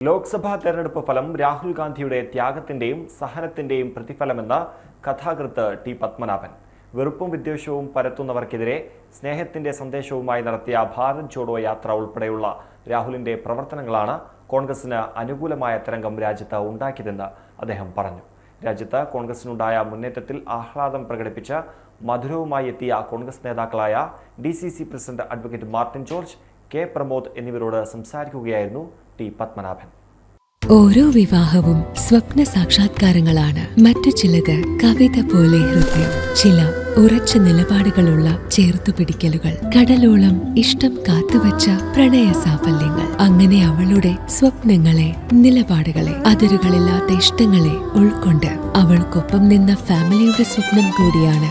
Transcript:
ലോക്സഭാ തെരഞ്ഞെടുപ്പ് ഫലം രാഹുൽ ഗാന്ധിയുടെ ത്യാഗത്തിന്റെയും സഹനത്തിന്റെയും പ്രതിഫലമെന്ന് കഥാകൃത്ത് ടി പത്മനാഭൻ. വെറുപ്പും വിദ്വേഷവും പരത്തുന്നവർക്കെതിരെ സ്നേഹത്തിന്റെ സന്ദേശവുമായി നടത്തിയ ഭാരത് ജോഡോ യാത്ര ഉൾപ്പെടെയുള്ള രാഹുലിന്റെ പ്രവർത്തനങ്ങളാണ് കോൺഗ്രസിന് അനുകൂലമായ തരംഗം രാജ്യത്ത് ഉണ്ടാക്കിയതെന്ന് അദ്ദേഹം പറഞ്ഞു. രാജ്യത്ത് കോൺഗ്രസിനുണ്ടായ മുന്നേറ്റത്തിൽ ആഹ്ലാദം പ്രകടിപ്പിച്ച് മധുരവുമായി എത്തിയ കോൺഗ്രസ് നേതാക്കളായ D president advocate Martin George K Pramod എന്നിവരോട് സംസാരിക്കുകയായിരുന്നു ടി പത്മനാഭൻ. ഓരോ വിവാഹവും സ്വപ്ന സാക്ഷാത്കാരങ്ങളാണ്. മറ്റു ചിലത് കവിത പോലെ ഹൃദയം ചില ഉറച്ച നിലപാടുകളുള്ള ചേർത്തുപിടിക്കലുകൾ കടലോളം ഇഷ്ടം കാത്തുവച്ച പ്രണയ സാഫല്യങ്ങൾ. അങ്ങനെ അവളുടെ സ്വപ്നങ്ങളെ നിലപാടുകളെ അതിരുകളില്ലാത്ത ഇഷ്ടങ്ങളെ ഉൾക്കൊണ്ട് അവൾക്കൊപ്പം നിന്ന ഫാമിലിയുടെ സ്വപ്നം കൂടിയാണ്